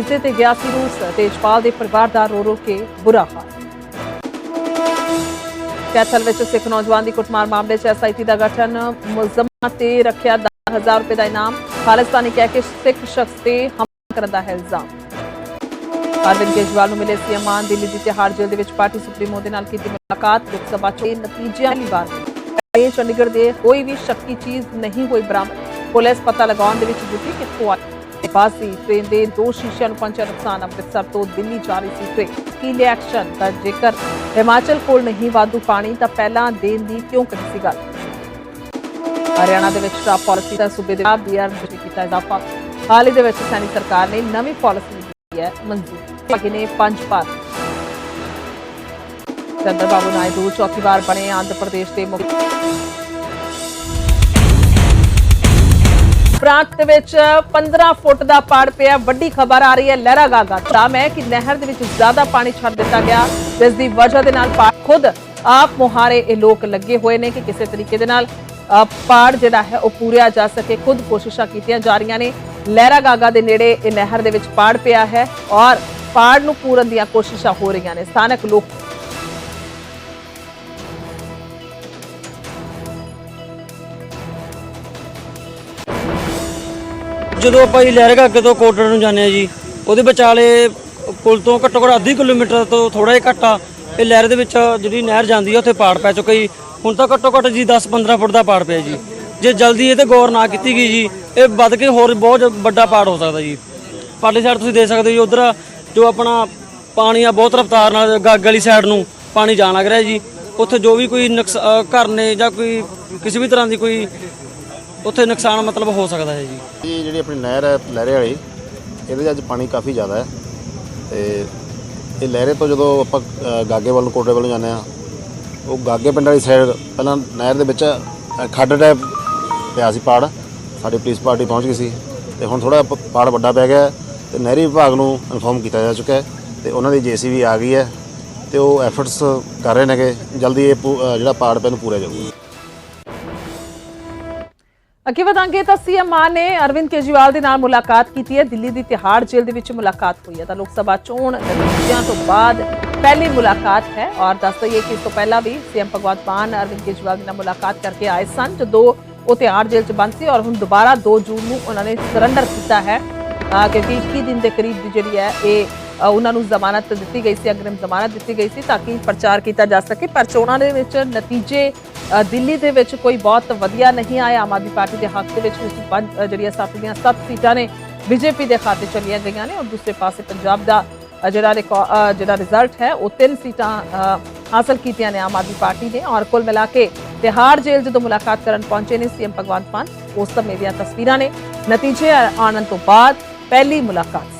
ਵੀਜ਼ੇ ਤੇ ਗਿਆ ਸੀ ਰੂਸ ਤੇਜਪਾਲ ਦੇ ਪਰਿਵਾਰ ਦਾ ਰੋ ਰੋ ਕੇ ਬੁਰਾ ਹਾਲ। ਕੈਥਲ ਵਿੱਚ ਸਿੱਖ ਨੌਜਵਾਨ ਦੀ ਕੁੱਟਮਾਰ ਮਾਮਲੇ 'ਚ ਐਸਆਈਟੀ ਦਾ ਗਠਨ ਮੁਲਜ਼ਮਾਂ ਤੇ ਰੱਖਿਆ 10000 ਰੁਪਏ ਦਾ ਇਨਾਮ। ਖਾਲਿਸਤਾਨੀ ਕਹਿ ਕੇ ਸਿੱਖ ਸ਼ਖਸ ਤੇ ਹਮਲਾ ਕਰਨ ਦਾ ਹੈ ਇਲਜ਼ਾਮ। ਅਰਵਿੰਦ ਕੇਜਰੀਵਾਲ ਨੂੰ ਮਿਲੇ ਸੀਐਮ ਮਾਨ ਦਿੱਲੀ ਦੀ ਤਿਹਾੜ ਜੇਲ੍ਹ ਦੇ ਵਿੱਚ ਪਾਰਟੀ ਸੁਪਰੀਮੋ ਦੇ ਨਾਲ ਕੀਤੀ ਮੁਲਾਕਾਤ। ਲੋਕ ਸਭਾ ਚੋਣ ਨਤੀਜਿਆਂ ਲਈ ਬਾਤ ਇਹ ਚੰਡੀਗੜ੍ਹ ਦੇ ਕੋਈ ਵੀ ਸ਼ੱਕੀ ਚੀਜ਼ ਨਹੀਂ ਹੋਈ ਬਰਾਮਦ। ਪੁਲਿਸ ਪਤਾ ਲਗਾਉਣ ਦੇ ਵਿੱਚ ਜੁਟੀ ਕਿੱਥੋਂ ਆਈ ਬਾਸੀ ਟ੍ਰੇਨ ਦੇ ਦੋ ਸ਼ੀਸ਼ਿਆਂ ਨੂੰ ਪਹੁੰਚਿਆ ਨੁਕਸਾਨ, ਅੰਮ੍ਰਿਤਸਰ ਤੋਂ ਦਿੱਲੀ ਜਾ ਰਹੀ ਸੀ ਟ੍ਰੇਨ ਕੀ ਐਕਸ਼ਨ ਦਾ ਜੇਕਰ। ਹਿਮਾਚਲ ਕੋਲ ਨਹੀਂ ਵਾਧੂ ਪਾਣੀ, ਤਾਂ ਪਹਿਲਾਂ ਦੇਣ ਦੀ ਕਿਉਂ ਕਰੀ ਸੀ ਗੱਲ? ਹਰਿਆਣਾ ਦੇ ਵਿੱਚ ਸਟਾਪ ਪਾਲਿਸੀ ਦਾ ਸੂਬੇ ਦੇ ਬੀਆਰ ਵਿੱਚ ਕੀਤਾ ਇਜ਼ਾਫਾ। ਹਾਲ ਹੀ ਦੇ ਵਿੱਚ ਸੈਨੀ ਸਰਕਾਰ ਨੇ ਨਵੀਂ ਪਾਲਿਸੀ ਦਿੱਤੀ ਹੈ ਮਨਜ਼ੂਰ। ਕਿ ਨੇ ਪੰਜ ਭਾਰ ਚੰਦਰਬਾਬੂ ਨਾਇਡੂ ਚੌਥੀ ਵਾਰ ਬਣੇ ਆਂਧਰ ਪ੍ਰਦੇਸ਼ ਦੇ ਮੁੱਖ ਪ੍ਰਾਂਤ ਦੇ ਵਿੱਚ 15 ਫੁੱਟ ਦਾ ਪਾੜ ਪਿਆ। ਵੱਡੀ ਖਬਰ ਆ ਰਹੀ ਹੈ ਲਹਿਰਾ ਗਾਗਾ ਤਾਂ ਹੈ ਕਿ ਨਹਿਰ ਦੇ ਵਿੱਚ ਜ਼ਿਆਦਾ ਪਾਣੀ ਛੱਡ ਦਿੱਤਾ ਗਿਆ। ਜਿਸ ਦੀ ਵਜ੍ਹਾ ਦੇ ਨਾਲ ਪਾੜ ਖੁਦ ਆਪ ਮੁਹਾਰੇ ਇਹ ਲੋਕ ਲੱਗੇ ਹੋਏ ਨੇ ਕਿ ਕਿਸੇ ਤਰੀਕੇ ਦੇ ਨਾਲ ਪਾੜ ਜਿਹੜਾ ਹੈ ਉਹ ਪੂਰਿਆ ਜਾ ਸਕੇ। ਖੁਦ ਕੋਸ਼ਿਸ਼ਾਂ ਕੀਤੀਆਂ ਜਾ ਰਹੀਆਂ ਨੇ। ਲਹਿਰਾ ਗਾਗਾ ਦੇ ਨੇੜੇ ਇਹ ਨਹਿਰ ਦੇ ਵਿੱਚ ਪਾੜ ਪਿਆ ਹੈ ਔਰ ਪਾੜ ਨੂੰ ਪੂਰਨ ਦੀਆਂ ਕੋਸ਼ਿਸ਼ਾਂ ਹੋ ਰਹੀਆਂ ਨੇ। ਸਥਾਨਕ ਲੋਕ ਜਦੋਂ ਆਪਾਂ ਜੀ ਲਹਿਰਗਾ ਅੱਗੇ ਤੋਂ ਕੋਟੜ ਨੂੰ ਜਾਂਦੇ ਆ ਜੀ, ਉਹਦੇ ਵਿਚਾਲੇ ਪੁਲ ਤੋਂ ਘੱਟੋ ਘੱਟ ਅੱਧੀ ਕਿਲੋਮੀਟਰ ਤੋਂ ਥੋੜਾ ਜਿਹਾ ਘੱਟ ਆ। ਇਹ ਲਹਿਰ ਦੇ ਵਿੱਚ ਜਿਹੜੀ ਨਹਿਰ ਜਾਂਦੀ ਆ, ਉੱਥੇ ਪਾੜ ਪੈ ਚੁੱਕਾ ਜੀ। ਹੁਣ ਤਾਂ ਘੱਟੋ ਘੱਟ ਜੀ 10-15 ਫੁੱਟ ਦਾ ਪਾੜ ਪਿਆ ਜੀ। ਜੇ ਜਲਦੀ ਇਹ ਤੇ ਗੌਰ ਨਾ ਕੀਤੀ ਗਈ ਜੀ, ਇਹ ਵੱਧ ਕੇ ਹੋਰ ਬਹੁਤ ਵੱਡਾ ਪਾੜ ਹੋ ਸਕਦਾ ਜੀ। ਪਾਰਲੀ ਸਾਈਡ ਤੁਸੀਂ ਦੇਖ ਸਕਦੇ ਹੋ ਜੀ, ਉਧਰ ਜੋ ਆਪਣਾ ਪਾਣੀ ਆ, ਬਹੁਤ ਰਫ਼ਤਾਰ ਨਾਲ ਗੱਗ ਵਾਲੀ ਸਾਈਡ ਨੂੰ ਪਾਣੀ ਜਾਣ ਲੱਗ ਰਿਹਾ ਜੀ। ਉੱਥੇ ਜੋ ਵੀ ਕੋਈ ਨੁਕਸ ਘਰ ਨੇ ਜਾਂ ਕੋਈ ਕਿਸੇ ਵੀ ਤਰ੍ਹਾਂ ਦੀ ਕੋਈ ਉੱਥੇ ਨੁਕਸਾਨ ਮਤਲਬ ਹੋ ਸਕਦਾ ਹੈ ਜੀ। ਇਹ ਜਿਹੜੀ ਆਪਣੀ ਨਹਿਰ ਹੈ, ਲਹਿਰੇ ਵਾਲੀ, ਇਹਦੇ 'ਚ ਅੱਜ ਪਾਣੀ ਕਾਫੀ ਜ਼ਿਆਦਾ ਹੈ। ਤੇ ਇਹ ਲਹਿਰੇ ਤੋਂ ਜਦੋਂ ਆਪਾਂ ਗਾਗੇ ਵੱਲ ਨੂੰ ਕੋਟੇ ਵੱਲ ਜਾਂਦੇ ਆ ਉਹ ਗਾਗੇ ਪਿੰਡ ਵਾਲੀ ਸਾਈਡ ਪਹਿਲਾਂ ਨਹਿਰ ਦੇ ਵਿੱਚ ਖੱਡ ਟੈਪ ਪਿਆ ਸੀ ਪਾੜ। ਸਾਡੀ ਪੁਲਿਸ ਪਾਰਟੀ ਪਹੁੰਚ ਗਈ ਸੀ। ਤੇ ਹੁਣ ਥੋੜਾ ਪਾੜ ਵੱਡਾ ਪੈ ਗਿਆ ਹੈ। ਤੇ ਨਹਿਰੀ ਵਿਭਾਗ ਨੂੰ ਇਨਫੋਰਮ ਕੀਤਾ ਜਾ ਚੁੱਕਾ ਹੈ। ਤੇ ਉਹਨਾਂ ਦੀ ਜੀਸੀਬੀ ਆ ਗਈ ਹੈ। ਤੇ ਉਹ ਐਫਰਟਸ ਕਰ ਰਹੇ ਨੇਗੇ। ਜਲਦੀ ਇਹ ਪੂ- ਜਿਹੜਾ ਪਾੜ ਪਿਆ ਨੂੰ ਪੂਰਿਆ ਜਾਊਗਾ ਅੱਗੇ ਵਧਾਂਗੇ ਤਾਂ ਸੀਐਮ ਮਾਨ ਨੇ ਅਰਵਿੰਦ ਕੇਜਰੀਵਾਲ ਦੇ ਨਾਲ ਮੁਲਾਕਾਤ ਕੀਤੀ ਹੈ। ਦਿੱਲੀ ਦੀ ਤਿਹਾੜ ਜੇਲ੍ਹ ਦੇ ਵਿੱਚ ਮੁਲਾਕਾਤ ਹੋਈ ਹੈ ਤਾਂ ਲੋਕ ਸਭਾ ਚੋਣ ਨਤੀਜਿਆਂ ਤੋਂ ਬਾਅਦ ਪਹਿਲੀ ਮੁਲਾਕਾਤ ਹੈ ਔਰ ਦੱਸ ਦਈਏ ਕਿ ਇਸ ਤੋਂ ਪਹਿਲਾਂ ਵੀ ਸੀਐਮ ਭਗਵੰਤ ਮਾਨ, ਅਰਵਿੰਦ ਕੇਜਰੀਵਾਲ ਦੇ ਨਾਲ ਮੁਲਾਕਾਤ ਕਰਕੇ ਆਏ ਸਨ, ਜਦੋਂ ਉਹ ਤਿਹਾੜ ਜੇਲ੍ਹ 'ਚ ਬੰਦ ਸੀ ਔਰ ਹੁਣ ਦੁਬਾਰਾ 2 ਜੂਨ ਨੂੰ ਉਹਨਾਂ ਨੇ ਸਰੈਂਡਰ ਕੀਤਾ ਹੈ। ਕਿਉਂਕਿ 21 ਦਿਨ ਦੇ ਕਰੀਬ ਦੀ ਜਿਹੜੀ ਹੈ ਇਹ ਉਹਨਾਂ ਨੂੰ ਜ਼ਮਾਨਤ ਦਿੱਤੀ ਗਈ ਸੀ ਅਗਰਮ ਜ਼ਮਾਨਤ ਦਿੱਤੀ ਗਈ ਸੀ ਤਾਂ ਕਿ ਪ੍ਰਚਾਰ ਕੀਤਾ ਜਾ ਸਕੇ, ਪਰ ਚੋਣਾਂ ਦੇ ਵਿੱਚ ਨਤੀਜੇ ਦਿੱਲੀ ਦੇ ਵਿੱਚ ਕੋਈ ਬਹੁਤ ਵਧੀਆ ਨਹੀਂ ਆਇਆ। ਆਮ ਆਦਮੀ ਪਾਰਟੀ ਦੇ ਹੱਕ ਦੇ ਵਿੱਚ ਇਸ ਪੰਜ ਜਿਹੜੀਆਂ ਸੱਤ ਦੀਆਂ ਸੱਤ ਸੀਟਾਂ ਨੇ, ਬੀਜੇਪੀ ਦੇ ਖਾਤੇ ਚਲੀਆਂ ਗਈਆਂ ਨੇ। ਔਰ ਦੂਸਰੇ ਪਾਸੇ ਪੰਜਾਬ ਦਾ ਜਿਹੜਾ ਰਿਕਾ- ਜਿਹੜਾ ਰਿਜ਼ਲਟ ਹੈ, ਉਹ ਤਿੰਨ ਸੀਟਾਂ ਹਾਸਲ ਕੀਤੀਆਂ ਨੇ ਆਮ ਆਦਮੀ ਪਾਰਟੀ ਨੇ। ਔਰ ਕੁੱਲ ਮਿਲਾ ਕੇ ਤਿਹਾੜ ਜੇਲ੍ਹ ਜਦੋਂ ਮੁਲਾਕਾਤ ਕਰਨ ਪਹੁੰਚੇ ਨੇ ਸੀਐਮ ਭਗਵੰਤ ਮਾਨ, ਉਸ ਸਮੇਂ ਦੀਆਂ ਤਸਵੀਰਾਂ ਨੇ। ਨਤੀਜੇ ਆਉਣ ਤੋਂ ਬਾਅਦ ਪਹਿਲੀ ਮੁਲਾਕਾਤ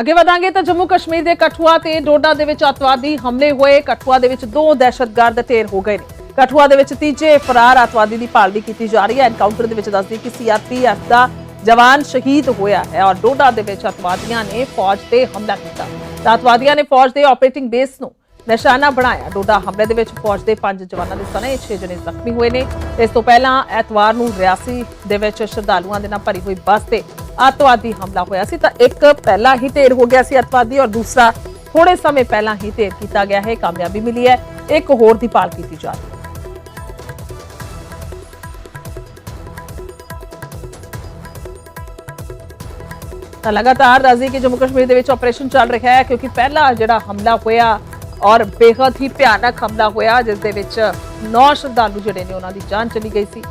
ਅੱਗੇ ਵਧਾਂਗੇ ਤਾਂ ਜੰਮੂ ਕਸ਼ਮੀਰ ਦੇ ਕਠੂਆ ਤੇ ਡੋਡਾ ਦੇ ਵਿੱਚ ਅਤਵਾਦੀ ਹਮਲੇ ਹੋਏ। ਕਠੂਆ ਦੇ ਵਿੱਚ ਦੋ ਦਹਿਸ਼ਤਗਰਦ ਢੇਰ ਹੋ ਗਏ ਨੇ। ਕਠੂਆ ਦੇ ਵਿੱਚ ਤੀਜੇ ਫਰਾਰ ਅਤਵਾਦੀ ਦੀ ਭਾਲ ਵੀ ਕੀਤੀ ਜਾ ਰਹੀ ਹੈ। ਐਨਕਾਊਂਟਰ ਦੇ ਵਿੱਚ ਦੱਸਦੀ ਕਿ ਸੀਆਰਪੀਐਫ ਦਾ ਜਵਾਨ ਸ਼ਹੀਦ ਹੋਇਆ ਹੈ ਔਰ ਡੋਡਾ ਦੇ ਵਿੱਚ ਅਤਵਾਦੀਆਂ ਨੇ ਫੌਜ ਤੇ ਹਮਲਾ ਕੀਤਾ। ਤਾਂ ਅਤਵਾਦੀਆਂ ਨੇ ਫੌਜ ਦੇ ਆਪਰੇਟਿੰਗ ਬੇਸ ਨੂੰ ਨਿਸ਼ਾਨਾ ਬਣਾਇਆ, ਡੋਡਾ ਹਮਲੇ ਦੇ ਵਿੱਚ ਪਹੁੰਚਦੇ ਪੰਜ ਜਵਾਨਾਂ ਦੇ ਸਣੇ 6 ਜਣੇ ਜ਼ਖਮੀ ਹੋਏ ਨੇ। ਇਸ ਤੋਂ ਪਹਿਲਾਂ ਐਤਵਾਰ ਨੂੰ ਰਿਆਸੀ ਦੇ ਵਿੱਚ ਸ਼ਰਧਾਲੂਆਂ ਦੇ ਨਾਲ ਭਰੀ ਹੋਈ ਬੱਸ ਤੇ ਅੱਤਵਾਦੀ ਹਮਲਾ ਹੋਇਆ ਸੀ। ਤਾਂ ਇੱਕ ਪਹਿਲਾਂ ਹੀ ਢੇਰ ਹੋ ਗਿਆ ਸੀ ਅੱਤਵਾਦੀ ਔਰ ਦੂਸਰਾ ਥੋੜੇ ਸਮੇਂ ਪਹਿਲਾਂ ਹੀ ਢੇਰ ਕੀਤਾ ਗਿਆ ਹੈ। ਕਾਮਯਾਬੀ ਮਿਲੀ ਹੈ। ਇੱਕ ਹੋਰ ਦੀ ਭਾਲ ਕੀਤੀ ਜਾ ਰਹੀ ਹੈ। ਤਾਂ ਲਗਾਤਾਰ ਦੱਸਦੀ ਕਿ ਜੰਮੂ ਕਸ਼ਮੀਰ ਦੇ ਵਿੱਚ ਆਪਰੇਸ਼ਨ ਚੱਲ ਰਿਹਾ ਹੈ ਕਿਉਂਕਿ ਪਹਿਲਾ ਜਿਹੜਾ ਹਮਲਾ ਹੋਇਆ ਔਰ ਬੇहद ਹੀ ਭਿਆਨਕ ਹਮਲਾ ਹੋਇਆ, ਜਿਸ ਦੇ ਵਿੱਚ ਨੌ ਸ਼ਰਧਾਲੂ ਜਿਹੜੇ ਨੇ ਉਹਨਾਂ ਦੀ ਜਾਨ ਚਲੀ ਗਈ ਸੀ।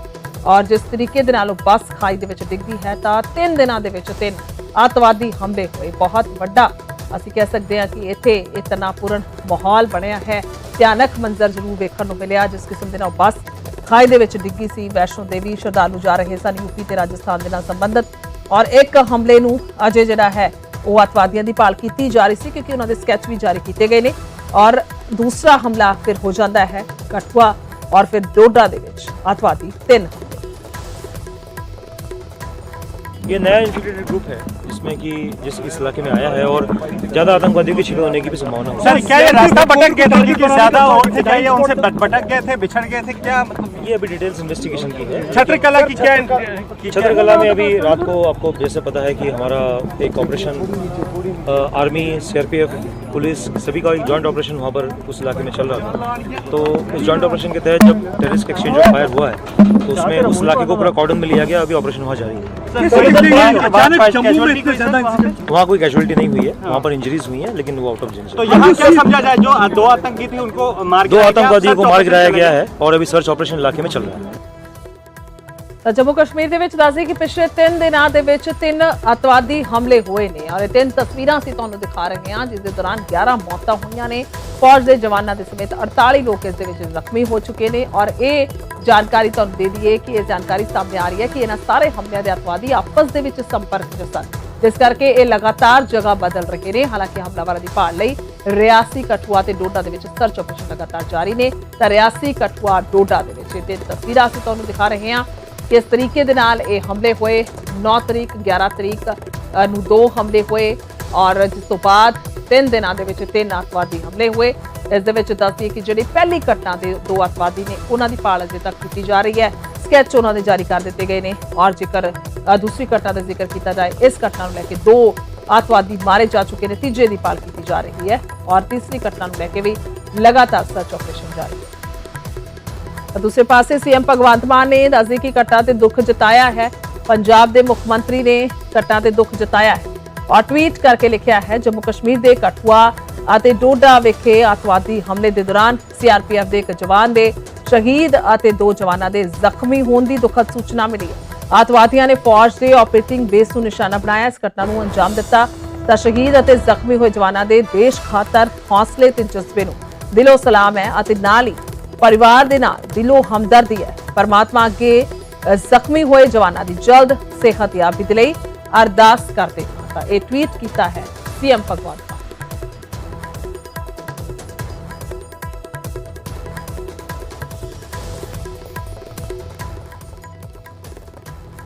ਔਰ ਜਿਸ ਤਰੀਕੇ ਦੇ ਨਾਲ ਉਹ ਬੱਸ ਖਾਈ ਦੇ ਵਿੱਚ ਡਿੱਗਦੀ ਹੈ, ਤਾਂ ਤਿੰਨ ਦਿਨਾਂ ਦੇ ਵਿੱਚ ਤਿੰਨ ਆਤਵਾਦੀ ਹਮਲੇ ਹੋਏ। ਬਹੁਤ ਵੱਡਾ ਅਸੀਂ ਕਹਿ ਸਕਦੇ ਹਾਂ ਕਿ ਇੱਥੇ ਇਹ ਤਣਾਅਪੂਰਨ ਮਾਹੌਲ ਬਣਿਆ ਹੈ। ਭਿਆਨਕ ਮੰਜ਼ਰ ਜ਼ਰੂਰ ਵੇਖਣ ਨੂੰ ਮਿਲਿਆ, ਜਿਸ ਕਿਸਮ ਦੇ ਨਾਲ ਬੱਸ ਖਾਈ ਦੇ ਵਿੱਚ ਡਿੱਗੀ ਸੀ। ਵੈਸ਼ਨੋ ਦੇਵੀ ਸ਼ਰਧਾਲੂ ਜਾ ਰਹੇ ਸਨ ਯੂਪੀ ਤੇ ਰਾਜਸਥਾਨ ਦੇ ਨਾਲ ਸੰਬੰਧਿਤ। ਔਰ ਇੱਕ ਹਮਲੇ ਨੂੰ ਅਜੇ ਜਿਹੜਾ ਹੈ, ਉਹ ਅਤਵਾਦੀਆਂ ਦੀ ਭਾਲ ਕੀਤੀ ਜਾ ਰਹੀ ਸੀ, ਕਿਉਂਕਿ ਉਹਨਾਂ ਦੇ ਸਕੈਚ ਵੀ ਜਾਰੀ ਕੀਤੇ ਗਏ ਨੇ। ਔਰ ਦੂਸਰਾ ਹਮਲਾ ਫਿਰ ਹੋ ਜਾਂਦਾ ਹੈ ਕਠੂਆ ਔਰ ਫਿਰ ਡੋਡਾ ਦੇ ਵਿੱਚ ਅਤਵਾਦੀ ਤਿੰਨ ये नया इन्फिल्ट्रेटेड ग्रुप है जिसमें कि जिस इस इलाके में आया है और ज़्यादा आतंकवादियों की छिपे होने की भी संभावना हो। सर क्या ये रास्ता भटक गए थे कि ज़्यादा और थे क्या ये उनसे भट- भटक गए थे बिछड़ गए थे क्या मतलब ये अभी डिटेल्स इन्वेस्टिगेशन की है। छत्रकला की क्या छत्रकला में अभी रात को आपको जैसे पता है कि हमारा एक ऑपरेशन आर्मी सीआरपीएफ पुलिस सभी का एक जॉइंट ऑपरेशन वहाँ पर उस इलाके में चल रहा था। तो उस जॉइंट ऑपरेशन के तहत जब टेररिस्ट एक्सचेंज ऑफ़ फायर हुआ है तो उसमें उस इलाके को पूरा कॉर्डन में लिया गया अभी ऑपरेशन वहाँ जारी है। वहाँ कोई कैजुअलिटी नहीं हुई है वहाँ पर इंजरीज हुई है लेकिन वो आउट ऑफ़ तो जेंस यहाँ क्या समझा जाए जो दो आतंकी थे उनको मार दो आतंकवादियों को मार गिराया गया है और अभी सर्च ऑपरेशन इलाके में चल रहा है। ਜੰਮੂ ਕਸ਼ਮੀਰ ਦੇ ਵਿੱਚ ਦੱਸਦੇ ਕਿ ਪਿਛਲੇ 3 ਦਿਨਾਂ ਦੇ ਵਿੱਚ ਤਿੰਨ ਅਤਵਾਦੀ ਹਮਲੇ ਹੋਏ ਨੇ। ਔਰ ਇਹ ਤਿੰਨ ਤਸਵੀਰਾਂ ਅਸੀਂ ਤੁਹਾਨੂੰ ਦਿਖਾ ਰਹੇ ਹਾਂ, ਜਿਸ ਦੇ ਦੌਰਾਨ 11 ਮੌਤਾਂ ਹੋਈਆਂ ਨੇ। ਫੌਜ ਦੇ ਜਵਾਨਾਂ ਦੇ ਸਮੇਤ 48 ਲੋਕ ਇਸ ਦੇ ਵਿੱਚ ਜ਼ਖਮੀ ਹੋ ਚੁੱਕੇ ਨੇ ਔਰ ਇਹ ਜਾਣਕਾਰੀ ਤੁਹਾਨੂੰ ਦੇ ਦਈਏ ਕਿ ਇਹ ਜਾਣਕਾਰੀ ਸਾਹਮਣੇ ਆ ਰਹੀ ਹੈ ਕਿ ਇਹਨਾਂ ਸਾਰੇ ਹਮਲਿਆਂ ਦੇ ਅਤਵਾਦੀ ਆਪਸ ਦੇ ਵਿੱਚ ਸੰਪਰਕ 'ਚ ਸਨ। ਜਿਸ ਕਰਕੇ ਇਹ ਲਗਾਤਾਰ ਜਗ੍ਹਾ ਬਦਲ ਰਹੇ ਨੇ। ਹਾਲਾਂਕਿ ਹਮਲਾਵਰਾਂ ਦੀ ਭਾਲ ਲਈ ਰਿਆਸੀ ਕਠੂਆ ਤੇ ਡੋਡਾ ਦੇ ਵਿੱਚ ਸਰਚ ਆਪਰੇਸ਼ਨ ਲਗਾਤਾਰ ਜਾਰੀ ਨੇ। ਤਾਂ ਰਿਆਸੀ ਕਠੂਆ ਡੋਡਾ ਦੇ ਵਿੱਚ ਇਹ ਤਿੰਨ ਤਸਵੀਰਾਂ ਅਸੀਂ ਤੁਹਾਨੂੰ ਦਿਖਾ ਰਹੇ ਹਾਂ। ਕਿਸ ਤਰੀਕੇ ਦੇ ਨਾਲ ਇਹ ਹਮਲੇ ਹੋਏ। 9 ਤਰੀਕ 11 ਤਰੀਕ ਨੂੰ ਦੋ ਹਮਲੇ ਹੋਏ ਔਰ ਜਿਸ ਤੋਂ ਬਾਅਦ ਤਿੰਨ ਦਿਨਾਂ ਦੇ ਵਿੱਚ ਤਿੰਨ ਅੱਤਵਾਦੀ ਹਮਲੇ ਹੋਏ। ਇਸ ਦੇ ਵਿੱਚ ਦੱਸਦੀ ਕਿ ਜਿਹੜੀ ਪਹਿਲੀ ਘਟਨਾ ਦੇ ਦੋ ਅੱਤਵਾਦੀ ਨੇ, ਉਹਨਾਂ ਦੀ ਪਾਲ ਅਜੇ ਤੱਕ ਕੀਤੀ ਜਾ ਰਹੀ ਹੈ। ਸਕੈਚ ਉਹਨਾਂ ਦੇ ਜਾਰੀ ਕਰ ਦਿੱਤੇ ਗਏ ਨੇ ਔਰ ਜੇਕਰ ਦੂਸਰੀ ਘਟਨਾ ਦਾ ਜ਼ਿਕਰ ਕੀਤਾ ਜਾਏ, ਇਸ ਘਟਨਾ ਨੂੰ ਲੈ ਕੇ ਦੋ ਅੱਤਵਾਦੀ ਮਾਰੇ ਜਾ ਚੁੱਕੇ ਨੇ, ਤੀਜੇ ਦੀ ਪਾਲ ਕੀਤੀ ਜਾ ਰਹੀ ਹੈ ਔਰ ਤੀਸਰੀ ਘਟਨਾ ਨੂੰ ਲੈ ਕੇ ਵੀ ਲਗਾਤਾਰ ਸਰਚ ਆਪਰੇਸ਼ਨ ਜਾਰੀ। ਹੈ ਦੂਸਰੇ ਪਾਸੇ ਸੀਐਮ ਭਗਵੰਤ ਮਾਨ ਨੇ ਦੱਸਦੇ ਕਿ ਘਟਨਾ ਤੇ ਦੁੱਖ ਜਤਾਇਆ ਹੈ। ਪੰਜਾਬ ਦੇ ਮੁੱਖ ਮੰਤਰੀ ਨੇ ਘਟਨਾ ਤੇ ਦੁੱਖ ਜਤਾਇਆ ਹੈ। ਔਰ ਟਵੀਟ ਕਰਕੇ ਲਿਖਿਆ ਹੈ, ਜੰਮੂ ਕਸ਼ਮੀਰ ਦੇ ਕਠੂਆ ਅਤੇ ਡੋਡਾ ਵਿਖੇ ਅੱਤਵਾਦੀ ਹਮਲੇ ਦੇ ਦੌਰਾਨ ਸੀਆਰਪੀਐਫ ਦੇ ਇੱਕ ਜਵਾਨ ਦੇ ਸ਼ਹੀਦ ਅਤੇ ਦੋ ਜਵਾਨਾਂ ਦੇ ਜ਼ਖਮੀ ਹੋਣ ਦੀ ਦੁਖਦ ਸੂਚਨਾ ਮਿਲੀ ਹੈ। ਅੱਤਵਾਦੀਆਂ ਨੇ ਫੌਜ ਦੇ ਆਪਰੇਟਿੰਗ ਬੇਸ ਨੂੰ ਨਿਸ਼ਾਨਾ ਬਣਾਇਆ, ਇਸ ਘਟਨਾ ਨੂੰ ਅੰਜਾਮ ਦਿੱਤਾ ਤਾਂ ਸ਼ਹੀਦ ਅਤੇ ਜ਼ਖਮੀ ਹੋਏ ਜਵਾਨਾਂ ਦੇ ਦੇਸ਼ ਖਾਤਰ ਹੌਸਲੇ ਤੇ ਜਜ਼ਬੇ ਨੂੰ ਦਿਲੋਂ ਸਲਾਮ ਹੈ ਅਤੇ ਨਾਲ ਹੀ ਪਰਿਵਾਰ ਦੇ ਨਾਲ ਦਿਲੋਂ ਹਮਦਰਦੀ ਹੈ। ਪਰਮਾਤਮਾ ਅੱਗੇ ਜ਼ਖਮੀ ਹੋਏ ਜਵਾਨਾਂ ਦੀ ਜਲਦ ਸਿਹਤਯਾਬੀ ਦੇ ਲਈ ਅਰਦਾਸ ਕਰਦੇ ਹਾਂ। ਤਾਂ ਇਹ ਟਵੀਟ ਕੀਤਾ ਹੈ ਸੀਐਮ ਭਗਵੰਤ ਮਾਨ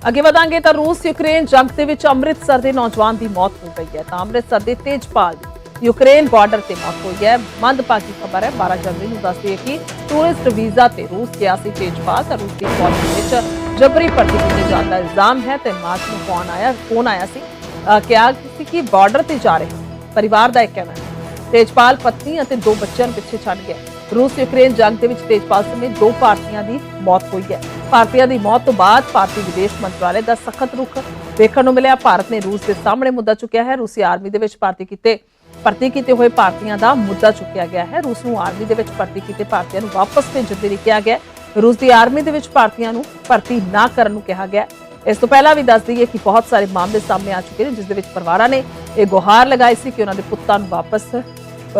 ਅੱਗੇ ਵਧਾਂਗੇ ਤਾਂ ਰੂਸ ਯੂਕਰੇਨ ਜੰਗ ਦੇ ਵਿੱਚ ਅੰਮ੍ਰਿਤਸਰ ਦੇ ਨੌਜਵਾਨ ਦੀ ਮੌਤ ਹੋ ਗਈ ਹੈ। ਤਾਂ ਅੰਮ੍ਰਿਤਸਰ ਦੇ ਤੇਜਪਾਲ ਦੀ ਯੂਕਰੇਨ ਬਾਰਡਰ ਤੇ ਮੌਤ ਹੋਈ ਹੈ ਮੰਦਭਾਗੀ ਖਬਰ ਹੈ 12 ਜਨਵਰੀ ਨੂੰ ਦੱਸਦੀ ਹੈ ਕਿ ਟੂਰਿਸਟ ਵੀਜ਼ਾ ਤੇ ਰੂਸ ਗਿਆ ਸੀ ਤੇਜਪਾਲ ਤਾਂ ਰੂਸ ਦੀ ਫੌਜ ਦੇ ਵਿੱਚ ਜਬਰੀ ਭਰਤੀ ਕੀਤੇ ਜਾਣ ਦਾ ਇਲਜ਼ਾਮ ਹੈ ਤੇ ਮਾਰਚ ਨੂੰ ਫੋਨ ਆਇਆ ਫੋਨ ਆਇਆ ਸੀ ਅਹ ਕਿਹਾ ਸੀ ਕਿ ਬਾਰਡਰ ਤੇ ਜਾ ਰਹੇ ਹਾਂ। ਪਰਿਵਾਰ ਦਾ ਇਹ ਕਹਿਣਾ ਹੈ ਤੇਜਪਾਲ ਪਤਨੀ ਅਤੇ ਦੋ ਬੱਚਿਆਂ ਨੂੰ ਪਿੱਛੇ ਛੱਡ ਗਿਆ ਰੂਸ ਯੂਕਰੇਨ ਜੰਗ ਦੇ ਵਿੱਚ ਤੇਜਪਾਲ ਸਮੇਤ ਦੋ ਭਾਰਤੀਆਂ ਦੀ ਮੌਤ ਹੋਈ ਹੈ ਭਾਰਤੀਆਂ ਦੀ ਮੌਤ ਤੋਂ ਬਾਅਦ ਭਾਰਤੀ ਵਿਦੇਸ਼ ਮੰਤਰਾਲੇ ਦਾ ਸਖਤ ਰੁਖ ਦੇਖਣ ਨੂੰ ਮਿਲਿਆ ਭਾਰਤ ਨੇ ਰੂਸ ਦੇ ਸਾਹਮਣੇ ਮੁੱਦਾ ਚੁੱਕਿਆ ਹੈ ਰੂਸੀ ਆਰਮੀ ਦੇ ਵਿੱਚ ਭਰਤੀ ਕੀਤੇ ਭਰਤੀ ਕੀਤੇ ਹੋਏ ਭਾਰਤੀਆਂ ਦਾ ਮੁੱਦਾ ਚੁੱਕਿਆ ਗਿਆ ਹੈ। ਰੂਸ ਨੂੰ ਆਰਮੀ ਦੇ ਵਿੱਚ ਭਰਤੀ ਕੀਤੇ ਭਾਰਤੀਆਂ ਨੂੰ ਵਾਪਸ ਭੇਜਣ ਦੇ ਲਈ ਕਿਹਾ ਗਿਆ ਰੂਸ ਦੀ ਆਰਮੀ ਦੇ ਵਿੱਚ ਭਾਰਤੀਆਂ ਨੂੰ ਭਰਤੀ ਨਾ ਕਰਨ ਨੂੰ ਕਿਹਾ ਗਿਆ ਇਸ ਤੋਂ ਪਹਿਲਾਂ ਵੀ ਦੱਸ ਦਈਏ ਕਿ ਬਹੁਤ ਸਾਰੇ ਮਾਮਲੇ ਸਾਹਮਣੇ ਆ ਚੁੱਕੇ ਨੇ, ਜਿਸ ਦੇ ਵਿੱਚ ਪਰਿਵਾਰਾਂ ਨੇ ਇਹ ਗੁਹਾਰ ਲਗਾਈ ਸੀ ਕਿ ਉਹਨਾਂ ਦੇ ਪੁੱਤਾਂ ਨੂੰ ਵਾਪਸ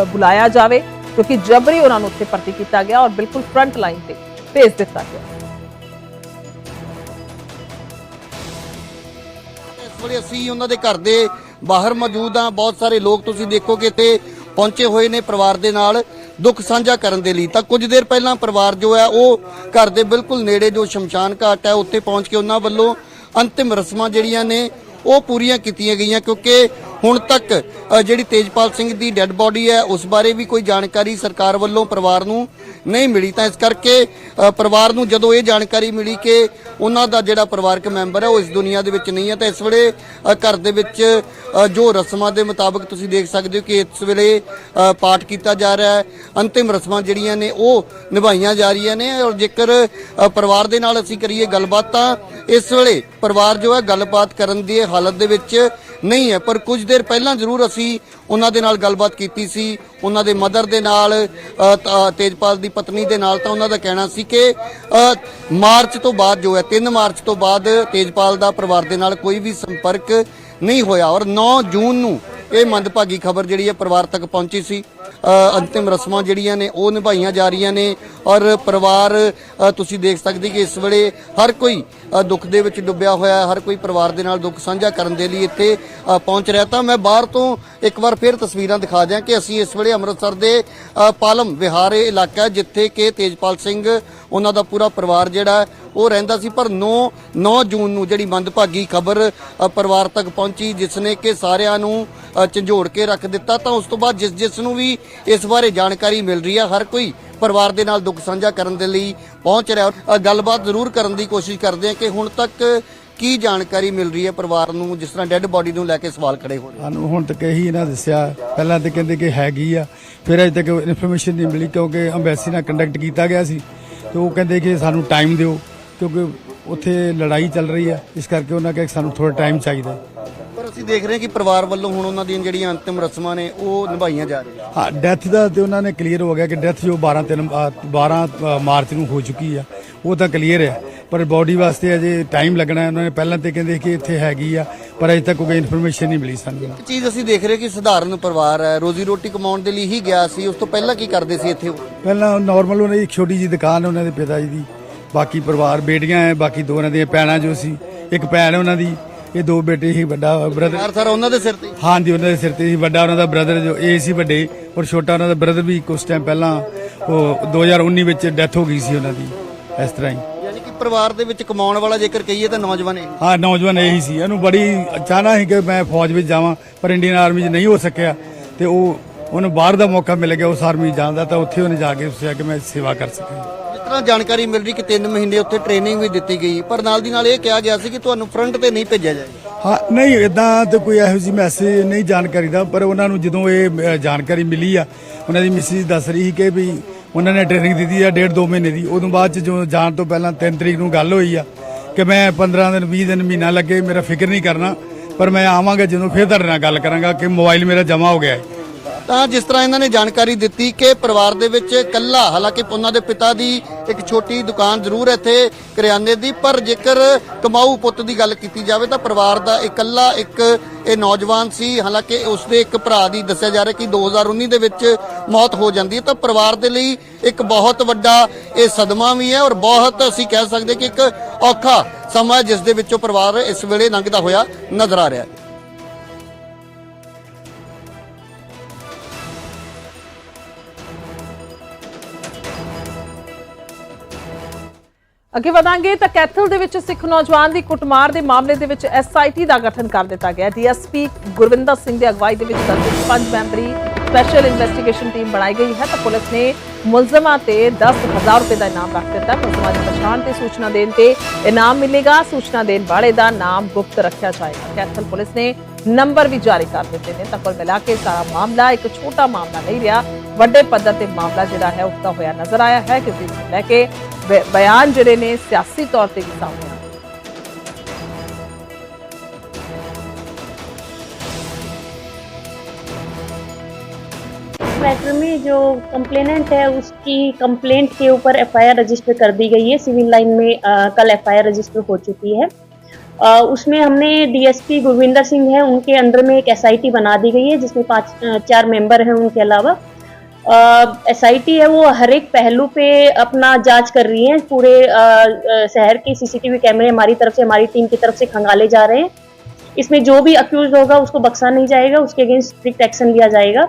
ਬੁਲਾਇਆ ਜਾਵੇ, ਕਿਉਂਕਿ ਜਬਰੀ ਉਹਨਾਂ ਨੂੰ ਉੱਥੇ ਭਰਤੀ ਕੀਤਾ ਗਿਆ ਔਰ ਬਿਲਕੁਲ ਫਰੰਟ ਲਾਈਨ ਤੇ ਭੇਜ ਦਿੱਤਾ ਗਿਆ। ਇਸ ਵੇਲੇ ਅਸੀਂ ਉਹਨਾਂ ਦੇ ਘਰ ਦੇ ਬਾਹਰ ਮੌਜੂਦ ਹਾਂ ਬਹੁਤ ਸਾਰੇ ਲੋਕ ਤੁਸੀਂ ਦੇਖੋਗੇ ਇੱਥੇ ਪਹੁੰਚੇ ਹੋਏ ਨੇ ਪਰਿਵਾਰ ਦੇ ਨਾਲ, ਦੁੱਖ ਸਾਂਝਾ ਕਰਨ ਦੇ ਲਈ। ਤਾਂ ਕੁਝ ਦੇਰ ਪਹਿਲਾਂ ਪਰਿਵਾਰ ਜੋ ਹੈ, ਉਹ ਘਰ ਦੇ ਬਿਲਕੁਲ ਨੇੜੇ ਜੋ ਸ਼ਮਸ਼ਾਨ ਘਾਟ ਹੈ, ਉੱਥੇ ਪਹੁੰਚ ਕੇ ਉਹਨਾਂ ਵੱਲੋਂ ਅੰਤਿਮ ਰਸਮਾਂ ਜਿਹੜੀਆਂ ਨੇ, ਉਹ ਪੂਰੀਆਂ ਕੀਤੀਆਂ ਗਈਆਂ ਕਿਉਂਕਿ ਹੁਣ ਤੱਕ ਜਿਹੜੀ ਤੇਜਪਾਲ ਸਿੰਘ ਦੀ ਡੈੱਡ ਬੋਡੀ ਹੈ, ਉਸ ਬਾਰੇ ਵੀ ਕੋਈ ਜਾਣਕਾਰੀ ਸਰਕਾਰ ਵੱਲੋਂ ਪਰਿਵਾਰ ਨੂੰ ਨਹੀਂ ਮਿਲੀ। ਤਾਂ ਇਸ ਕਰਕੇ ਪਰਿਵਾਰ ਨੂੰ ਜਦੋਂ ਇਹ ਜਾਣਕਾਰੀ ਮਿਲੀ ਕਿ ਉਹਨਾਂ ਦਾ ਜਿਹੜਾ ਪਰਿਵਾਰਕ ਮੈਂਬਰ ਹੈ, ਉਹ ਇਸ ਦੁਨੀਆ ਦੇ ਵਿੱਚ ਨਹੀਂ ਹੈ, ਤਾਂ ਇਸ ਵੇਲੇ ਘਰ ਦੇ ਵਿੱਚ ਜੋ ਰਸਮਾਂ ਦੇ ਮੁਤਾਬਕ ਤੁਸੀਂ ਦੇਖ ਸਕਦੇ ਹੋ ਕਿ ਇਸ ਵੇਲੇ ਪਾਠ ਕੀਤਾ ਜਾ ਰਿਹਾ ਹੈ। ਅੰਤਿਮ ਰਸਮਾਂ ਜਿਹੜੀਆਂ ਨੇ, ਉਹ ਨਿਭਾਈਆਂ ਜਾ ਰਹੀਆਂ ਨੇ ਔਰ ਜੇਕਰ ਪਰਿਵਾਰ ਦੇ ਨਾਲ ਅਸੀਂ ਕਰੀਏ ਗੱਲਬਾਤ, ਤਾਂ ਇਸ ਵੇਲੇ ਪਰਿਵਾਰ ਜੋ ਹੈ, ਗੱਲਬਾਤ ਕਰਨ ਦੀ ਹਾਲਤ ਦੇ ਵਿੱਚ ਨਹੀਂ ਹੈ, ਪਰ ਕੁਝ ਦੇਰ ਪਹਿਲਾਂ ਜ਼ਰੂਰ ਅਸੀਂ ਉਹਨਾਂ ਦੇ ਨਾਲ ਗੱਲਬਾਤ ਕੀਤੀ ਸੀ। ਉਹਨਾਂ ਦੇ ਮਦਰ ਦੇ ਨਾਲ ਤੇਜਪਾਲ ਦੀ ਪਤਨੀ ਦੇ ਨਾਲ ਤਾਂ ਉਹਨਾਂ ਦਾ ਕਹਿਣਾ ਸੀ ਕਿ ਮਾਰਚ ਤੋਂ ਬਾਅਦ ਜੋ ਹੈ 3 ਮਾਰਚ ਤੋਂ ਬਾਅਦ ਤੇਜਪਾਲ ਦਾ ਪਰਿਵਾਰ ਦੇ ਨਾਲ ਕੋਈ ਵੀ ਸੰਪਰਕ ਨਹੀਂ ਹੋਇਆ। ਔਰ 9 ਜੂਨ ਨੂੰ ਇਹ ਮੰਦਭਾਗੀ ਖਬਰ ਜਿਹੜੀ ਹੈ ਪਰਿਵਾਰ ਤੱਕ ਪਹੁੰਚੀ ਸੀ। ਅੰਤਿਮ ਰਸਮਾਂ ਜਿਹੜੀਆਂ ਨੇ ਉਹ ਨਿਭਾਈਆਂ ਜਾ ਰਹੀਆਂ ਨੇ ਔਰ ਪਰਿਵਾਰ ਤੁਸੀਂ ਦੇਖ ਸਕਦੇ ਕਿ ਇਸ ਵੇਲੇ ਹਰ ਕੋਈ ਦੁੱਖ ਦੇ ਵਿੱਚ ਡੁੱਬਿਆ ਹੋਇਆ ਹਰ ਕੋਈ ਪਰਿਵਾਰ ਦੇ ਨਾਲ ਦੁੱਖ ਸਾਂਝਾ ਕਰਨ ਦੇ ਲਈ ਇੱਥੇ ਪਹੁੰਚ ਰਿਹਾ ਤਾਂ ਮੈਂ ਬਾਹਰ ਤੋਂ ਇੱਕ ਵਾਰ ਫਿਰ ਤਸਵੀਰਾਂ ਦਿਖਾ ਦਿਆਂ ਕਿ ਅਸੀਂ ਇਸ ਵੇਲੇ ਅੰਮ੍ਰਿਤਸਰ ਦੇ ਪਾਲਮ ਵਿਹਾਰੇ ਇਲਾਕਾ ਜਿੱਥੇ ਕਿ ਤੇਜਪਾਲ ਸਿੰਘ ਉਹਨਾਂ ਦਾ ਪੂਰਾ ਪਰਿਵਾਰ ਜਿਹੜਾ ਉਹ ਰਹਿੰਦਾ ਸੀ। ਪਰ 9 9 ਜੂਨ ਨੂੰ ਜਿਹੜੀ ਮੰਦਭਾਗੀ ਖਬਰ ਪਰਿਵਾਰ ਤੱਕ ਪਹੁੰਚੀ ਜਿਸ ਨੇ ਕਿ ਸਾਰਿਆਂ ਨੂੰ ਅ, ਝੰਜੋੜ ਕੇ ਰੱਖ ਦਿੱਤਾ ਤਾਂ ਉਸ ਤੋਂ ਬਾਅਦ ਜਿਸ ਜਿਸ ਨੂੰ ਵੀ ਇਸ ਬਾਰੇ ਜਾਣਕਾਰੀ ਮਿਲ ਰਹੀ ਹੈ ਹਰ ਕੋਈ ਪਰਿਵਾਰ ਦੇ ਨਾਲ ਦੁੱਖ ਸਾਂਝਾ ਕਰਨ ਦੇ ਲਈ ਪਹੁੰਚ ਰਿਹਾ। ਅ, ਗੱਲਬਾਤ ਜ਼ਰੂਰ ਕਰਨ ਦੀ ਕੋਸ਼ਿਸ਼ ਕਰਦੇ ਹਾਂ ਕਿ ਹੁਣ ਤੱਕ ਕੀ ਜਾਣਕਾਰੀ ਮਿਲ ਰਹੀ ਹੈ ਪਰਿਵਾਰ ਨੂੰ ਜਿਸ ਤਰ੍ਹਾਂ ਡੈੱਡ ਬਾਡੀ ਨੂੰ ਲੈ ਕੇ ਸਵਾਲ ਖੜੇ ਹੋ ਰਹੇ ਸਾਨੂੰ ਹੁਣ ਤੱਕ ਇਹੀ ਇਹਨਾਂ ਦੱਸਿਆ। ਪਹਿਲਾਂ ਤਾਂ ਕਹਿੰਦੇ ਕਿ ਹੈਗੀ ਆ। ਫਿਰ ਅਜੇ ਤੱਕ ਇਨਫੋਰਮੇਸ਼ਨ ਨਹੀਂ ਮਿਲੀ ਕਿਉਂਕਿ ਅੰਬੈਸੀ ਨਾਲ ਕੰਡਕਟ ਕੀਤਾ ਗਿਆ ਸੀ। ਤੇ ਉਹ ਕਹਿੰਦੇ ਕਿ ਸਾਨੂੰ ਟਾਈਮ ਦਿਓ ਕਿਉਂਕਿ ਉੱਥੇ ਲੜਾਈ ਚੱਲ ਰਹੀ ਆ। ਇਸ ਕਰਕੇ ਉਹਨਾਂ ਕਿਹਾ ਕਿ ਸਾਨੂੰ ਥੋੜਾ ਟਾਈਮ ਚਾਹੀਦਾ। ਅਸੀਂ ਦੇਖ ਰਹੇ ਹਾਂ ਕਿ ਪਰਿਵਾਰ ਵੱਲੋਂ ਹੁਣ ਉਹਨਾਂ ਦੀਆਂ ਜਿਹੜੀਆਂ ਅੰਤਿਮ ਰਸਮਾਂ ਨੇ ਉਹ ਨਿਭਾਈਆਂ ਜਾ ਰਹੀਆਂ। ਹਾਂ ਡੈਥ ਦਾ ਤੇ ਉਹਨਾਂ ਨੇ ਕਲੀਅਰ ਹੋ ਗਿਆ ਕਿ ਡੈਥ ਜੋ 12 ਤਿੰਨ ਅ, 12 ਅ, ਮਾਰਚ ਨੂੰ ਹੋ ਚੁੱਕੀ ਆ ਉਹ ਤਾਂ ਕਲੀਅਰ ਹੈ। ਪਰ ਬਾਡੀ ਵਾਸਤੇ ਅਜੇ ਟਾਈਮ ਲੱਗਣਾ। ਉਹਨਾਂ ਨੇ ਪਹਿਲਾਂ ਤੇ ਕਹਿੰਦੇ ਕਿ ਇੱਥੇ ਹੈਗੀ ਆ ਪਰ ਅਜੇ ਤੱਕ ਕੋਈ ਇਨਫੋਰਮੇਸ਼ਨ ਨਹੀਂ ਮਿਲੀ ਸਾਨੂੰ। ਇੱਕ ਚੀਜ਼ ਅਸੀਂ ਦੇਖ ਰਹੇ ਕਿ ਸਧਾਰਨ ਪਰਿਵਾਰ ਹੈ। ਰੋਜ਼ੀ ਰੋਟੀ ਕਮਾਉਣ ਦੇ ਲਈ ਹੀ ਗਿਆ ਸੀ। ਉਸ ਤੋਂ ਪਹਿਲਾਂ ਕੀ ਕਰਦੇ ਸੀ ਇੱਥੇ ਉਹ? ਪਹਿਲਾਂ ਨਾਰਮਲ ਉਹਨਾਂ ਦੀ ਇੱਕ ਛੋਟੀ ਜੀ ਦੁਕਾਨ ਉਹਨਾਂ ਦੇ ਪਿਤਾ ਜੀ ਦੀ। ਬਾਕੀ ਪਰਿਵਾਰ ਬੇਟੀਆਂ ਹੈ ਬਾਕੀ ਦੋ ਉਹਨਾਂ ਦੀਆਂ ਭੈਣਾਂ ਜੋ ਸੀ ਇੱਕ ਭੈਣ ਉਹਨਾਂ ਦੀ। ਇਹ ਦੋ ਬੇਟੇ ਹੀ ਵੱਡਾ ਬ੍ਰਦਰ ਸਾਰਾ ਉਹਨਾਂ ਦੇ ਸਿਰ ਤੇ ਹਾਂਜੀ ਉਹਨਾਂ ਦੇ ਸਿਰ ਤੇ ਸੀ ਵੱਡਾ ਉਹਨਾਂ ਦਾ ਬ੍ਰਦਰ ਜੋ ਇਹ ਸੀ ਵੱਡੇ। ਔਰ ਛੋਟਾ ਉਹਨਾਂ ਦਾ ਬ੍ਰਦਰ ਵੀ ਕੁਝ ਟਾਈਮ ਪਹਿਲਾਂ ਉਹ 2019 ਵਿੱਚ ਡੈਥ ਹੋ ਗਈ ਸੀ ਉਹਨਾਂ ਦੀ ਇਸ ਤਰ੍ਹਾਂ ਹੀ। ਯਾਨੀ ਕਿ ਪਰਿਵਾਰ ਦੇ ਵਿੱਚ ਕਮਾਉਣ ਵਾਲਾ ਜੇਕਰ ਕਹੀਏ ਤਾਂ ਨੌਜਵਾਨ ਇਹ। ਹਾਂ ਨੌਜਵਾਨ ਇਹੀ ਸੀ। ਇਹਨੂੰ ਬੜੀ ਚਾਹਨਾ ਸੀ ਕਿ ਮੈਂ ਫੌਜ ਵਿੱਚ ਜਾਵਾਂ ਪਰ ਇੰਡੀਅਨ ਆਰਮੀ 'ਚ ਨਹੀਂ ਹੋ ਸਕਿਆ। ਤੇ ਉਹ ਉਹਨੂੰ ਬਾਹਰ ਦਾ ਮੌਕਾ ਮਿਲ ਗਿਆ ਉਸ ਆਰਮੀ ਜਾਂਦਾ ਤਾਂ ਉੱਥੇ ਉਹਨੇ ਜਾ ਕੇ ਸੋਚਿਆ ਕਿ ਮੈਂ ਸੇਵਾ ਕਰ ਸਕਾਂ। ਤਰ੍ਹਾਂ ਜਾਣਕਾਰੀ ਮਿਲ ਰਹੀ ਕਿ 3 ਮਹੀਨੇ ਉੱਥੇ ਟ੍ਰੇਨਿੰਗ ਵੀ ਦਿੱਤੀ ਗਈ। ਪਰ ਨਾਲ ਦੀ ਨਾਲ ਇਹ ਕਿਹਾ ਗਿਆ ਸੀ ਕਿ ਤੁਹਾਨੂੰ ਫਰੰਟ ਤੇ ਨਹੀਂ ਭੇਜਿਆ ਜਾਏਗਾ। ਹਾਂ, ਨਹੀਂ ਇਦਾਂ ਤੇ ਕੋਈ ਇਹੋ ਜਿਹੀ ਮੈਸੇਜ ਨਹੀਂ ਜਾਣਕਾਰੀ ਦਾ, ਪਰ ਉਹਨਾਂ ਨੂੰ ਜਦੋਂ ਇਹ ਜਾਣਕਾਰੀ ਮਿਲੀ ਆ, ਉਹਨਾਂ ਦੀ ਮਿਸਿਸ ਦੱਸ ਰਹੀ ਸੀ ਕਿ ਵੀ ਉਹਨਾਂ ਨੇ ਟ੍ਰੇਨਿੰਗ ਦਿੱਤੀ ਆ ਡੇਢ ਦੋ ਮਹੀਨੇ ਦੀ। ਉਦੋਂ ਬਾਅਦ ਚ ਜੋ ਜਾਣ ਤੋਂ ਪਹਿਲਾਂ 3 ਤਰੀਕ ਨੂੰ ਗੱਲ ਹੋਈ ਆ ਕਿ ਮੈਂ 15 ਦਿਨ 20 ਦਿਨ, ਮਹੀਨਾ ਲੱਗੇ, ਮੇਰਾ ਫਿਕਰ ਨਹੀਂ ਕਰਨਾ, ਪਰ ਮੈਂ ਆਵਾਂਗਾ ਜਦੋਂ ਫਿਰ ਤੁਹਾਡੇ ਨਾਲ ਗੱਲ ਕਰਾਂਗਾ ਕਿ ਮੋਬਾਈਲ ਮੇਰਾ ਜਮ੍ਹਾਂ ਹੋ ਗਿਆ ਹੈ। ਤਾਂ ਜਿਸ ਤਰ੍ਹਾਂ ਇਹਨਾਂ ਨੇ ਜਾਣਕਾਰੀ ਦਿੱਤੀ ਕਿ ਪਰਿਵਾਰ ਦੇ ਵਿੱਚ ਇਕੱਲਾ, ਹਾਲਾਂਕਿ ਉਹਨਾਂ ਦੇ ਪਿਤਾ ਦੀ ਇੱਕ ਛੋਟੀ ਦੁਕਾਨ ਜ਼ਰੂਰ ਹੈ ਇੱਥੇ ਕਰਿਆਨੇ ਦੀ, ਪਰ ਜੇਕਰ ਕਮਾਊ ਪੁੱਤ ਦੀ ਗੱਲ ਕੀਤੀ ਜਾਵੇ ਤਾਂ ਪਰਿਵਾਰ ਦਾ ਇਕੱਲਾ ਇੱਕ ਇਹ ਨੌਜਵਾਨ ਸੀ। ਹਾਲਾਂਕਿ ਉਸ ਦੇ ਇੱਕ ਭਰਾ ਦੀ ਦੱਸਿਆ ਜਾ ਰਿਹਾ ਕਿ 2019 ਦੇ ਵਿੱਚ ਮੌਤ ਹੋ ਜਾਂਦੀ ਹੈ, ਤਾਂ ਪਰਿਵਾਰ ਦੇ ਲਈ ਇੱਕ ਬਹੁਤ ਵੱਡਾ ਇਹ ਸਦਮਾ ਵੀ ਹੈ ਔਰ ਬਹੁਤ ਅਸੀਂ ਕਹਿ ਸਕਦੇ ਕਿ ਇੱਕ ਔਖਾ ਸਮਾਂ ਹੈ ਜਿਸ ਦੇ ਵਿੱਚੋਂ ਪਰਿਵਾਰ ਇਸ ਵੇਲੇ ਲੰਘਦਾ ਹੋਇਆ ਨਜ਼ਰ ਆ ਰਿਹਾ ਹੈ। ਅੱਗੇ ਵਧਾਂਗੇ ਤਾਂ ਕੈਥਲ ਦੇ ਵਿੱਚ ਸਿੱਖ ਨੌਜਵਾਨ ਦੀ ਕੁੱਟਮਾਰ ਦੇ ਮਾਮਲੇ ਦੇ ਵਿੱਚ ਐਸਆਈਟੀ ਦਾ ਗਠਨ ਕਰ ਦਿੱਤਾ ਗਿਆ। ਡੀਐਸਪੀ ਗੁਰਵਿੰਦਰ ਸਿੰਘ ਦੀ ਅਗਵਾਈ ਦੇ ਵਿੱਚ ਦਰਜ ਪੰਜ ਮੈਂਬਰੀ ਸਪੈਸ਼ਲ ਇਨਵੈਸਟੀਗੇਸ਼ਨ ਟੀਮ ਬਣਾਈ ਗਈ ਹੈ ਤਾਂ ਪੁਲਿਸ ਨੇ ਮੁਲਜ਼ਮਾਂ ਤੇ 10000 ਰੁਪਏ ਦਾ ਇਨਾਮ ਰੱਖ ਦਿੱਤਾ। ਮੁਲਜ਼ਮਾਂ ਦੀ ਪਛਾਣ ਤੇ ਸੂਚਨਾ ਦੇਣ ਤੇ ਇਨਾਮ ਮਿਲੇਗਾ। ਸੂਚਨਾ ਦੇਣ ਵਾਲੇ ਦਾ ਨਾਮ ਗੁਪਤ ਰੱਖਿਆ ਜਾਏਗਾ। ਕੈਥਲ ਪੁਲਿਸ ਨੇ ਨੰਬਰ ਵੀ ਜਾਰੀ ਕਰ ਦਿੱਤੇ ਨੇ। ਤਾਂ ਕੁੱਲ ਮਿਲਾ ਕੇ ਸਾਰਾ ਮਾਮਲਾ ਇੱਕ ਛੋਟਾ ਮਾਮਲਾ ਨਹੀਂ ਰਿਹਾ। ਵੱਡੇ ਪੱਧਰ ਤੇ ਮਾਮਲਾ ਜਿਹੜਾ ਹੈ ਉੱਠਦਾ ਹੋਇਆ ਨਜ਼ਰ ਆਇਆ ਹੈ ਕਿ ਜਿਸ ਨੂੰ ਲੈ ਕੇ ਬ- ਬਿਆਨ ਜਿਹੜੇ ਨੇ ਸਿਆਸੀ ਤੌਰ ਤੇ ਵੀ ਸਾਹਮਣੇ ਆਏ मैटर में जो कंप्लेनेंट है उसकी कंप्लेंट के ऊपर एफआईआर रजिस्टर कर दी गई है सिविल लाइन में अ, कल एफआईआर रजिस्टर हो चुकी है अ, उसमें हमने डीएसपी गुरविंदर सिंह है उनके अंडर में एक एसआईटी बना दी गई है जिसमें पांच अ, चार मेंबर हैं उनके अलावा एसआईटी है वो हर एक पहलू पे अपना जाँच कर रही है। पूरे शहर के सीसीटीवी कैमरे हमारी तरफ़ से हमारी टीम की तरफ़ से खंगाले जा रहे हैं। इसमें जो भी अक्यूज होगा उसको बख्शा नहीं जाएगा उसके अगेंस्ट स्ट्रिक्ट एक्शन लिया जाएगा।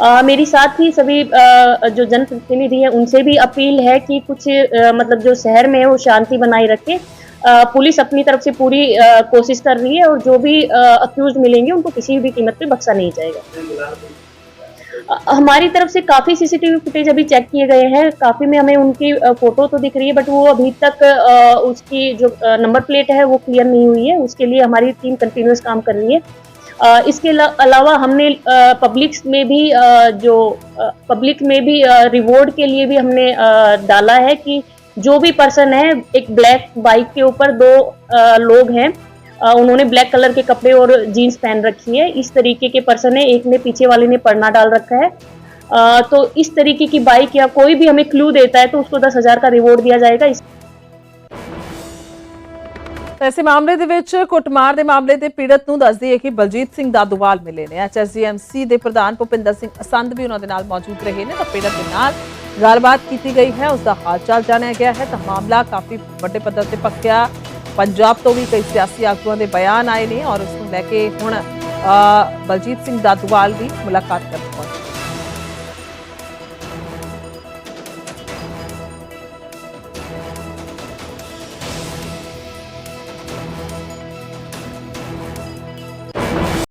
अ, मेरी साथ ही सभी अ, जो जनप्रतिनिधि हैं उनसे भी अपील है कि कुछ अ, मतलब जो शहर में है वो शांति बनाए रखे। पुलिस अपनी तरफ़ से पूरी कोशिश कर रही है और जो भी अक्यूज मिलेंगे उनको किसी भी कीमत पे बख्शा नहीं जाएगा। हमारी तरफ़ से काफ़ी सीसीटीवी फुटेज अभी चेक किए गए हैं। काफ़ी में हमें उनकी फ़ोटो तो दिख रही है बट वो अभी तक उसकी जो नंबर प्लेट है वो क्लियर नहीं हुई है। उसके लिए हमारी टीम कंटिन्यूस काम कर रही है। इसके अलावा हमने पब्लिक में भी जो पब्लिक में भी रिवॉर्ड के लिए भी हमने डाला है कि जो भी पर्सन है, एक ब्लैक बाइक के ऊपर दो लोग हैं। उन्होंने ब्लैक कलर के कपड़े और जीन्स पहन रखी है इस तरीके के पर्सन है एक ने पीछे वाले ने पढ़ना डाल रखा है अ, तो इस तरीके की बाइक या कोई भी हमें क्लू देता है तो उसको दस हजार का रिवॉर्ड दिया जाएगा इस ਤਾਂ ਤਾਂ ਇਸੇ ਮਾਮਲੇ ਦੇ ਵਿੱਚ ਕੁੱਟਮਾਰ ਦੇ ਮਾਮਲੇ ਦੇ ਪੀੜਤ ਨੂੰ ਦੱਸਦੀ ਹੈ ਕਿ ਬਲਜੀਤ ਸਿੰਘ ਦਾਦੂਵਾਲ ਮਿਲੇ ਨੇ ਐਚਐਸਜੀਐਮਸੀ ਦੇ ਪ੍ਰਧਾਨ ਭੁਪਿੰਦਰ ਸਿੰਘ ਅਸੰਧ ਵੀ ਉਹਨਾਂ ਦੇ ਨਾਲ ਮੌਜੂਦ ਰਹੇ ਨੇ ਤਾਂ ਪੀੜਤ ਦੇ ਨਾਲ ਗੱਲਬਾਤ ਕੀਤੀ ਗਈ ਹੈ ਉਸ ਦਾ ਹਾਲ ਚਾਲ ਜਾਣਿਆ ਗਿਆ ਹੈ ਤਾਂ ਮਾਮਲਾ ਕਾਫੀ ਵੱਡੇ ਪੱਧਰ ਤੇ ਪੱਕਿਆ ਪੰਜਾਬ ਤੋਂ ਵੀ ਕਈ ਸਿਆਸੀ ਆਗੂਆਂ ਦੇ ਬਿਆਨ ਆਏ ਨੇ ਔਰ ਉਸ ਨੂੰ ਲੈ ਕੇ ਹੁਣ ਬਲਜੀਤ ਸਿੰਘ ਦਾਦੂਵਾਲ ਦੀ ਮੁਲਾਕਾਤ ਕਰ